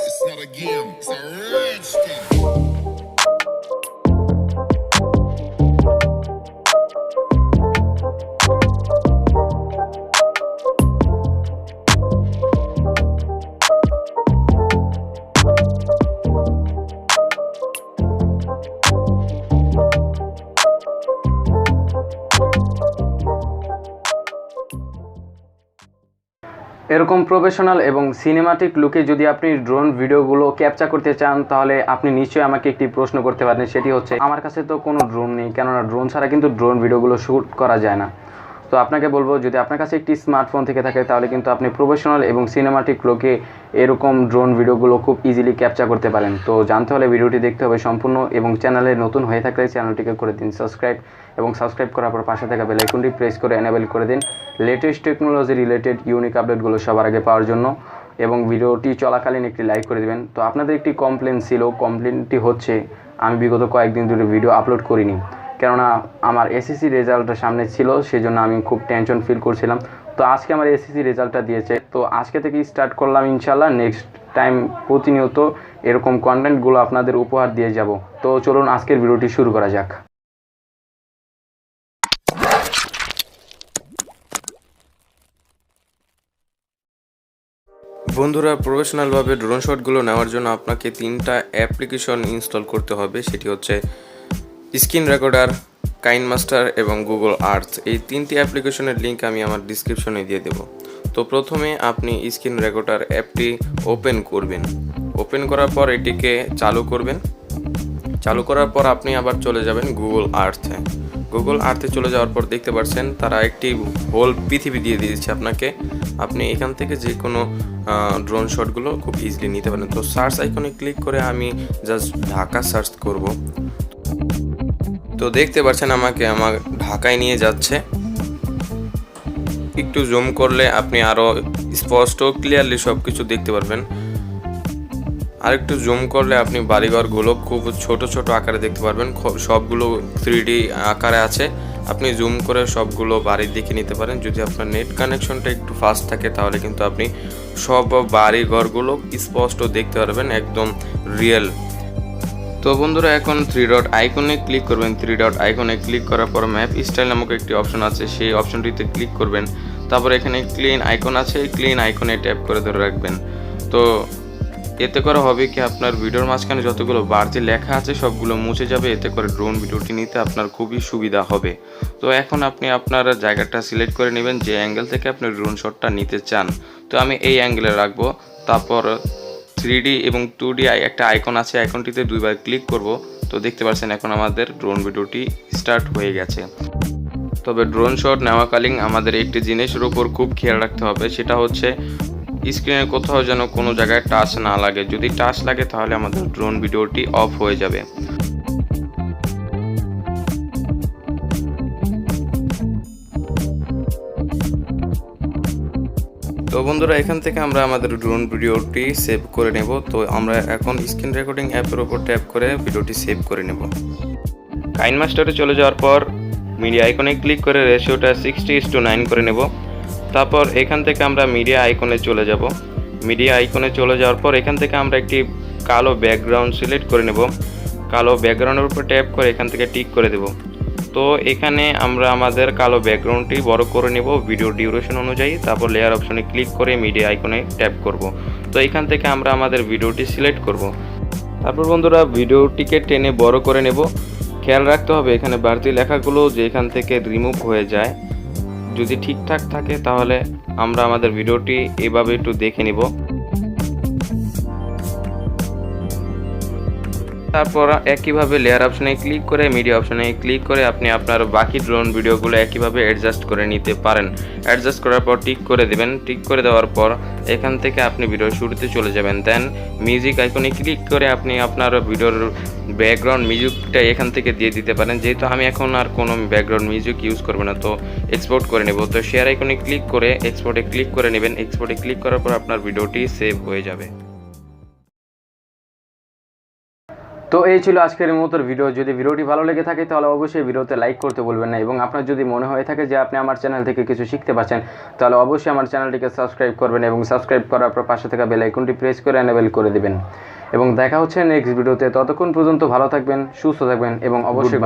It's not a game, it's a thing. এরকম professional এবং cinematic লুকে যদি আপনি ড্রোন ভিডিওগুলো ক্যাপচার করতে চান, তাহলে আপনি নিশ্চয়ই আমাকে একটি প্রশ্ন করতে পারেন সেটি হচ্ছে, আমার কাছে তো কোনো ড্রোন নেই, কেননা ড্রোন ছাড়া কিন্তু ড্রোন ভিডিওগুলো শ্যুট করা যায় না। তো আপনাকে বলব, যদি আপনার কাছে একটি স্মার্টফোন থেকে থাকে, তাহলে কিন্তু আপনি প্রফেশনাল এবং সিনেমাটিক লোকে এরকম ড্রোন ভিডিওগুলো খুব ইজিলি ক্যাপচার করতে পারেন। তো জানতে হলে ভিডিওটি দেখতে হবে সম্পূর্ণ এবং চ্যানেলে নতুন হয়ে থাকলে চ্যানেলটিকে করে দিন সাবস্ক্রাইব এবং সাবস্ক্রাইব করার পর পাশে থাকা বেল আইকনটি প্রেস করে এনেবল করে দিন। লেটেস্ট টেকনোলজি রিলেটেড ইউনিক আপডেটগুলো সবার আগে পাওয়ার জন্য এবং ভিডিওটি চলাকালীন একটি লাইক করে দিবেন। তো আপনাদের একটি কমপ্লেন ছিল কমপ্লেনটি হচ্ছে, আমি বিগত কয়েকদিন ধরে ভিডিও আপলোড করিনি। কেননা আমার এসএসসি রেজাল্টটা সামনে ছিল সেই জন্য আমি খুব টেনশন ফিল করছিলাম। তো আজকে আমার এসএসসি রেজাল্টটা দিয়েছে। তো আজকে থেকে স্টার্ট করলাম ইনশাল্লাহ নেক্সট টাইম প্রতিনিয়ত এরকম কন্টেন্টগুলো আপনাদের উপহার দিয়ে যাব। তো চলুন আজকের ভিডিওটি শুরু করা যাক। বন্ধুরা প্রফেশনালভাবে ড্রোন শটগুলো নেওয়ার জন্য আপনাকে তিনটা অ্যাপ্লিকেশন ইনস্টল করতে হবে। সেটি হচ্ছে স্ক্রিন রেকর্ডার, কাইন মাস্টার এবং গুগল আর্থ, এই তিনটি অ্যাপ্লিকেশনের লিঙ্ক আমি আমার ডিসক্রিপশনে দিয়ে দেবো। তো প্রথমে আপনি স্ক্রিন রেকর্ডার অ্যাপটি ওপেন করবেন। ওপেন করার পর এটিকে চালু করবেন। চালু করার পর আপনি আবার চলে যাবেন গুগল আর্থে। গুগল আর্থে চলে যাওয়ার পর দেখতে পাচ্ছেন, তারা একটি হোল পৃথিবী দিয়ে দিয়েছে আপনাকে। আপনি এখান থেকে যে কোনো ড্রোন শটগুলো খুব ইজিলি নিতে পারেন। তো সার্চ আইকনে ক্লিক করে আমি জাস্ট ঢাকা সার্চ করব। তো দেখতে পাচ্ছেন আমাকে, আমার ঢাকায় নিয়ে যাচ্ছে। একটু জুম করলে আপনি আরও স্পষ্ট ক্লিয়ারলি সব কিছু দেখতে পারবেন। আর একটু জুম করলে আপনি বাড়িঘরগুলো খুব ছোট ছোট আকারে দেখতে পারবেন। সবগুলো থ্রি আকারে আছে। আপনি জুম করে সবগুলো বাড়ির দিকে নিতে পারেন। যদি আপনার নেট কানেকশনটা একটু ফাস্ট থাকে, তাহলে কিন্তু আপনি সব বাড়ি ঘরগুলো স্পষ্ট দেখতে পারবেন, একদম রিয়েল তো বন্ধুরা, এখন থ্রি ডট আইকনে ক্লিক করবেন। থ্রি ডট আইকনে ক্লিক করার পর ম্যাপ স্টাইল নামক একটি অপশন আছে। সেই অপশনটিতে ক্লিক করবেন। তারপর এখানে ক্লিন আইকন আছে। ক্লিন আইকনে ট্যাপ করে ধরে রাখবেন। তো এতে করে হবে কি, আপনার ভিডিওর মাঝখানে যতগুলো বাড়তি লেখা আছে, সবগুলো মুছে যাবে। এতে করে ড্রোন ভিডিওটি নিতে আপনার খুবই সুবিধা হবে। তো এখন আপনি আপনার জায়গাটা সিলেক্ট করে নেবেন। যে অ্যাঙ্গেল থেকে আপনি ড্রোন শটটা নিতে চান। তো আমি এই অ্যাঙ্গেলে রাখব। তারপর থ্রি এবং টু একটা আইকন আছে আইকনটিতে দুইবার ক্লিক করব। তো দেখতে পাচ্ছেন এখন আমাদের ড্রোন ভিডিওটি স্টার্ট হয়ে গেছে। তবে ড্রোন শট নেওয়াকালীন আমাদের একটি জিনিসের উপর খুব খেয়াল রাখতে হবে, সেটা হচ্ছে স্ক্রিনে কোথাও যেন কোনো জায়গায় টাচ না লাগে। যদি টাচ লাগে তাহলে আমাদের ড্রোন ভিডিওটি অফ হয়ে যাবে। তো বন্ধুরা, এখান থেকে আমরা আমাদের ড্রোন ভিডিওটি সেভ করে নেব। তো আমরা এখন স্ক্রিন রেকর্ডিং অ্যাপের উপর ট্যাপ করে ভিডিওটি সেভ করে নেব। কাইন মাস্টারে চলে যাওয়ার পর মিডিয়া আইকনে ক্লিক করে রেশিওটা সিক্সটি ইস টু নাইন করে নেব। তারপর এখান থেকে আমরা মিডিয়া আইকনে চলে যাব। মিডিয়া আইকনে চলে যাওয়ার পর এখান থেকে আমরা একটি কালো ব্যাকগ্রাউন্ড সিলেক্ট করে নেব। কালো ব্যাকগ্রাউন্ডের উপর ট্যাপ করে এখান থেকে টিক করে দেব। তো এখানে আমরা আমাদের কালো ব্যাকগ্রাউন্ডটি বড় করে নেব ভিডিও ডিউরেশন অনুযায়ী। তারপর লেয়ার অপশনে ক্লিক করে মিডিয়া আইকনে ট্যাপ করব। তো এখান থেকে আমরা আমাদের ভিডিওটি সিলেক্ট করব। তারপর বন্ধুরা ভিডিওটিকে টেনে বড় করে নেব। খেয়াল রাখতে হবে, এখানে বাড়তি লেখাগুলো যে এখান থেকে রিমুভ হয়ে যায়। যদি ঠিকঠাক থাকে, তাহলে আমরা আমাদের ভিডিওটি এভাবে একটু দেখে নিব। তারপর একইভাবে লেয়ার অপশনে ক্লিক করে মিডিয়া অপশনে ক্লিক করে আপনি আপনার বাকি ড্রোন ভিডিওগুলো একইভাবে অ্যাডজাস্ট করে নিতে পারেন। অ্যাডজাস্ট করার পর টিক করে দেবেন। টিক করে দেওয়ার পর এখান থেকে আপনি ভিডিও শুরুতে চলে যাবেন। দেন মিউজিক আইকনে ক্লিক করে আপনি আপনার ভিডিওর ব্যাকগ্রাউন্ড মিউজিকটা এখান থেকে দিয়ে দিতে পারেন। যেহেতু আমি এখন আর কোনো ব্যাকগ্রাউন্ড মিউজিক ইউজ করব না, তো এক্সপোর্ট করে নেব। তো শেয়ার আইকনে ক্লিক করে এক্সপোর্টে ক্লিক করে নেবেন। এক্সপোর্টে ক্লিক করার পর আপনার ভিডিওটি সেভ হয়ে যাবে। তো এই ছিল আজকের মতো ভিডিও যদি ভিডিওটি ভালো লেগে থাকে, তাহলে অবশ্যই ভিডিওতে লাইক করতে বলবেন না। এবং আপনার যদি মনে হয়ে থাকে যে আপনি আমার চ্যানেল থেকে কিছু শিখতে পারছেন, তাহলে অবশ্যই আমার চ্যানেলটিকে সাবস্ক্রাইব করবেন এবং সাবস্ক্রাইব করার পর পাশে থাকা বেল আইকনটি প্রেস করে এনেবেল করে দিবেন। এবং দেখা হচ্ছে নেক্সট ভিডিওতে ততক্ষণ পর্যন্ত ভালো থাকবেন, সুস্থ থাকবেন এবং অবশ্যই